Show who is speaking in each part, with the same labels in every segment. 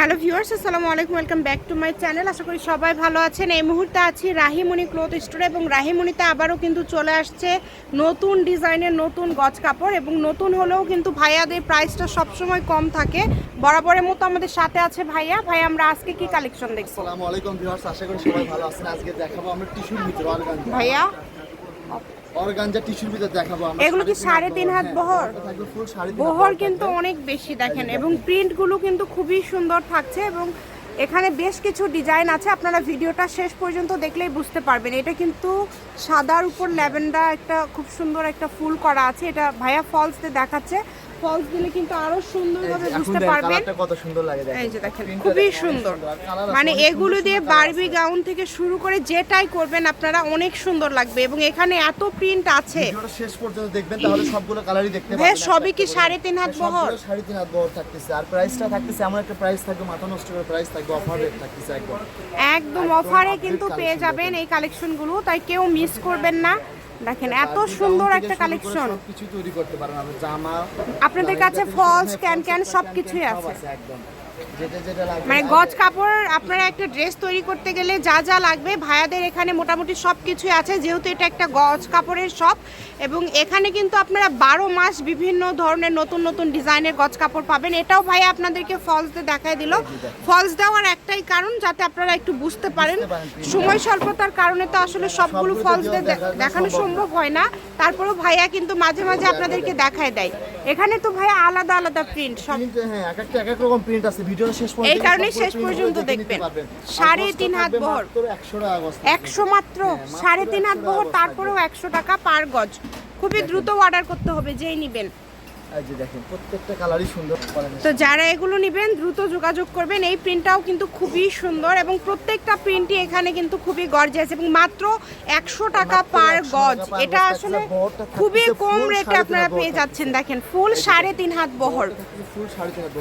Speaker 1: Hello viewers আসসালামু আলাইকুম welcome back to my channel. আশা করি সবাই ভালো আছেন। এই মুহূর্তে আছি রাহিমণি ক্লথ স্টোরে এবং রাহিমণিতে আবারও কিন্তু চলে আসছে নতুন ডিজাইনের নতুন গজ কাপড় এবং নতুন হলেও কিন্তু ভাইয়াদের প্রাইসটা সবসময় কম থাকে। বরাবরের মতো আমাদের সাথে আছে ভাইয়া। ভাই আমরা আজকে কি কালেকশন দেখব?
Speaker 2: আসসালামু আলাইকুম ভিউয়ার্স আশা করি সবাই ভালো আছেন। আজকে দেখাবো আমরা টিস্যুর ভিতরে
Speaker 1: ভাইয়া?
Speaker 2: অর্গানজা টিস্যুর ভিতরে দেখাবো আমরা।
Speaker 1: এগুলো কি সাড়ে তিন হাত বহর? বহর কিন্তু অনেক বেশি দেখেন এবং প্রিন্টগুলো কিন্তু খুবই সুন্দর থাকছে এবং এখানে বেশ কিছু ডিজাইন আছে আপনারা ভিডিওটা শেষ পর্যন্ত দেখলেই বুঝতে পারবেন। এটা কিন্তু সাদার উপর ল্যাভেন্ডার একটা খুব সুন্দর একটা ফুল করা আছে। এটা ভাইয়া ফলস দিয়ে দেখাচ্ছে। ফলস দিলে কিন্তু
Speaker 2: আরও
Speaker 1: সুন্দরভাবে বুঝতে পারবেন।
Speaker 2: কত সুন্দর লাগে দেখেন
Speaker 1: এই যে দেখেন খুবই সুন্দর। মানে এগুলো দিয়ে বারবি গাউন থেকে শুরু করে যেটাই করবেন আপনারা অনেক সুন্দর লাগবে এবং এখানে এত প্রিন্ট আছে।
Speaker 2: শেষ পর্যন্ত দেখবেন তাহলে সবগুলো কালারই দেখতে পাবেন
Speaker 1: সবই কি। সাড়ে তিন হাত বহর?
Speaker 2: সাড়ে তিন হাত বহর থাকতেছে। আর প্রাইসটা থাকতেছে এমন একটা প্রাইস থাকবে মাথা নষ্ট করে প্রাইস থাকবে অফার রেট থাকতেছে একদম।
Speaker 1: একদম অফারে কিন্তু পেয়ে যাবেন। এই কালেকশনগুলো তাই কেউ মিস করবেন না। দেখেন এত সুন্দর একটা কালেকশন
Speaker 2: কিছু তৈরি করতে পারেন জামা
Speaker 1: আপনাদের কাছে
Speaker 2: করে
Speaker 1: ক্যান ক্যান
Speaker 2: সবকিছুই
Speaker 1: সব কিছুই আছে।
Speaker 2: একদম।
Speaker 1: মানে গজ কাপড় আপনারা একটা ড্রেস তৈরি করতে গেলে যা যা লাগবে ভাইয়াদের এখানে মোটামুটি সব কিছুই আছে যেহেতু এটা একটা গজ কাপড়ের শপ এবং এখানে কিন্তু আপনারা বারো মাস বিভিন্ন ধরনের নতুন নতুন ডিজাইনের গজ কাপড় পাবেন। এটাও ভাইয়া আপনাদেরকে ফলস দেখায় দিল। ফলস দেওয়ার একটাই কারণ যাতে আপনারা একটু বুঝতে পারেন সময় স্বল্পতার কারণে তো আসলে সবগুলো ফলস দেখানো
Speaker 2: সম্ভব
Speaker 1: হয় না। তারপরেও ভাইয়া কিন্তু মাঝে মাঝে আপনাদেরকে দেখায় দেয়। এখানে তো ভাইয়া আলাদা আলাদা প্রিন্ট সব।
Speaker 2: হ্যাঁ এক একটা এক এক রকম প্রিন্ট আছে। ভিডিওটা শেষ পর্যন্ত
Speaker 1: এই কারণে শেষ পর্যন্ত দেখবেন। সাড়ে তিন হাত বহর।
Speaker 2: মাত্র 100 টাকা গজ থাকবে।
Speaker 1: একশো মাত্র
Speaker 2: হ্যাঁ,
Speaker 1: সাড়ে তিন হাত বহর তারপরেও একশো টাকা পার গজ খুবই দ্রুত অর্ডার করতে হবে যেই নিবেন
Speaker 2: যে দেখেন প্রত্যেকটা কালারই সুন্দর
Speaker 1: তো যারা এগুলো নেবেন দ্রুত যোগাযোগ করবেন। এই প্রিন্টটাও কিন্তু খুবই সুন্দর এবং প্রত্যেকটা প্রিন্টই এখানে কিন্তু খুবই গর্জিয়াস এবং মাত্র একশো টাকা পার গজ। এটা আসলে খুবই কম রেটে আপনারা পেয়ে যাচ্ছেন। দেখেন ফুল সাড়ে তিন হাত বহর।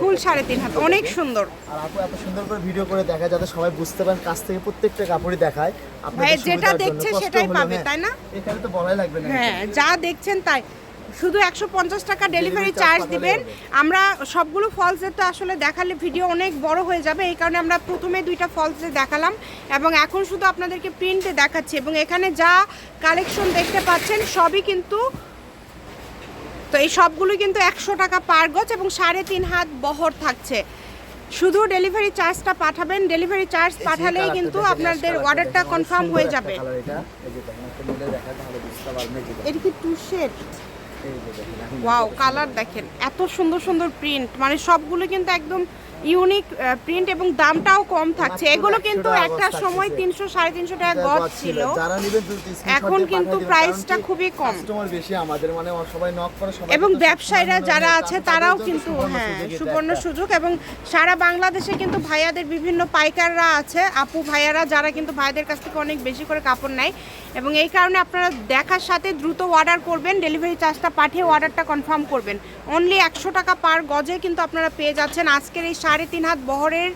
Speaker 2: ফুল সাড়ে তিন হাত
Speaker 1: অনেক সুন্দর।
Speaker 2: আর আপু এত সুন্দর করে ভিডিও করে দেখায় যাতে সবাই বুঝতে পারেন কাছ থেকে প্রত্যেকটা কাপড়ই দেখায়।
Speaker 1: ভাই, যেটা দেখছে সেটাই পাবে,
Speaker 2: হ্যাঁ।
Speaker 1: তাই না?
Speaker 2: এখানে তো বলাই লাগবে না
Speaker 1: হ্যাঁ যা দেখছেন তাই। শুধু একশো পঞ্চাশ টাকা ডেলিভারি চার্জ দিবেন। আমরা সবগুলো ফলসের তো আসলে দেখালে ভিডিও অনেক বড় হয়ে যাবে। এই কারণে আমরা প্রথমে দুইটা ফলসে দেখালাম এবং এখন শুধু আপনাদেরকে প্রিন্টে দেখাচ্ছি এবং এখানে যা কালেকশন দেখতে পাচ্ছেন সবই কিন্তু তো এই সবগুলো কিন্তু একশো টাকা পার গজ এবং সাড়ে তিন হাত বহর থাকছে। শুধু ডেলিভারি চার্জটা পাঠাবেন। ডেলিভারি চার্জ পাঠালেই কিন্তু আপনাদের অর্ডারটা কনফার্ম হয়ে যাবে।
Speaker 2: এটা।
Speaker 1: কি টু শেড ওয়াও কালার দেখেন এত সুন্দর সুন্দর প্রিন্ট মানে সবগুলো কিন্তু একদম ইউনিক প্রিন্ট এবং দামটাও কম থাকছে। এগুলো কিন্তু একটা সময় তিনশো সাড়ে তিনশো টাকা গজ ছিল। এখন কিন্তু প্রাইসটা খুবই কম।
Speaker 2: মানে
Speaker 1: এবং ব্যবসায়ীরা যারা আছে তারাও কিন্তু হ্যাঁ সুবর্ণ সুযোগ এবং সারা বাংলাদেশে কিন্তু ভাইয়াদের বিভিন্ন পাইকাররা আছে আপু ভাইয়ারা যারা কিন্তু ভাইদের কাছ থেকে অনেক বেশি করে কাপড় নেয়। এবং এই কারণে আপনারা দেখার সাথে দ্রুত অর্ডার করবেন ডেলিভারি চার্জটা পাঠিয়ে অর্ডারটা কনফার্ম করবেন। অনলি একশো টাকা পার গজে কিন্তু আপনারা পেয়ে যাচ্ছেন। আজকের এই সাড়ে তিন হাত বহরের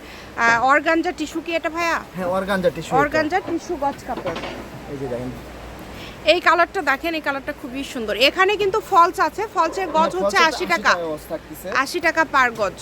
Speaker 1: অর্গানজা টিস্যু কি এটা ভাইয়া?
Speaker 2: হ্যাঁ অর্গানজা টিস্যু
Speaker 1: অর্গানজা টিস্যু গজ কাপড়।
Speaker 2: এই যে দেখেন।
Speaker 1: এই কালারটা দেখেন এই কালারটা খুবই সুন্দর। এখানে কিন্তু ফলস আছে ফলসের গজ হচ্ছে
Speaker 2: ফলসের
Speaker 1: আশি টাকা। আশি টাকা পার গজ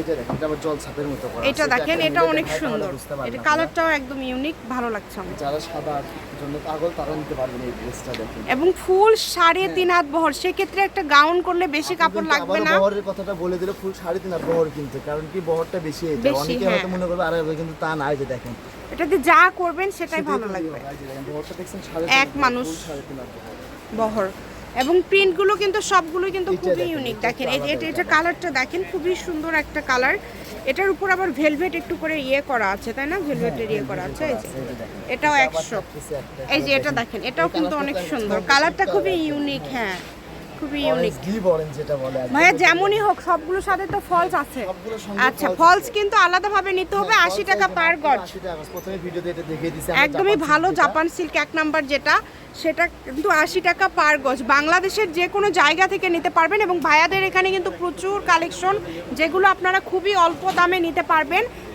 Speaker 2: এটা দেখেন এটা আবার জল ছাপের মতো করা
Speaker 1: এটা দেখেন এটা অনেক সুন্দর। এটা কালারটাও একদম ইউনিক ভালো লাগছে আমার।
Speaker 2: যারা সাদা জন্য পাগল তারা নিতে পারবেন এই ড্রেসটা দেখেন।
Speaker 1: এবং ফুল সাড়ে তিন হাত বহর সেক্ষেত্রে একটা গাউন করলে বেশি কাপড় লাগবে না।
Speaker 2: বহরের কথাটা বলে দিলে ফুল সাড়ে তিন হাত বহর কিন্তু কারণ কি বহরটা বেশি এটা অনেকে
Speaker 1: হ্যাঁ।
Speaker 2: হয়তো মনে করবে আড়াই হাজার, কিন্তু তা না এই যে দেখেন।
Speaker 1: এটাতে যা করবেন সেটাই ভালো লাগবে। এক মানুষ।
Speaker 2: বহর।
Speaker 1: এবং প্রিন্টগুলো কিন্তু সবগুলোই কিন্তু খুবই ইউনিক দেখেন। এই যে এটা এটা কালারটা দেখেন খুবই সুন্দর একটা কালার এটার উপর আবার ভেলভেট একটু করে ইয়ে করা আছে তাই না? ভেলভেটের ইয়ে করা আছে এই যে। এটাও একশো। এই যে এটা দেখেন। এটাও কিন্তু অনেক সুন্দর। কালারটা খুবই ইউনিক হ্যাঁ। খুবই ইউনিক
Speaker 2: যেটা বলে
Speaker 1: ভাইয়া যেমনই হোক সবগুলোর সাথে তো ফলস আছে। আচ্ছা ফলস কিন্তু আলাদাভাবে নিতে হবে
Speaker 2: হ্যাঁ,
Speaker 1: আশি
Speaker 2: false
Speaker 1: টাকা পার গজ।
Speaker 2: 80 টাকা প্রথমে ভিডিওতে এটা দেখিয়ে দিছি
Speaker 1: একদমই ভালো জাপান সিল্ক এক নাম্বার যেটা সেটা কিন্তু আশি টাকা পার গজ। বাংলাদেশের যে কোনো জায়গা থেকে নিতে পারবেন এবং ভাইয়াদের এখানে কিন্তু প্রচুর কালেকশন যেগুলো আপনারা খুবই অল্প দামে নিতে পারবেন।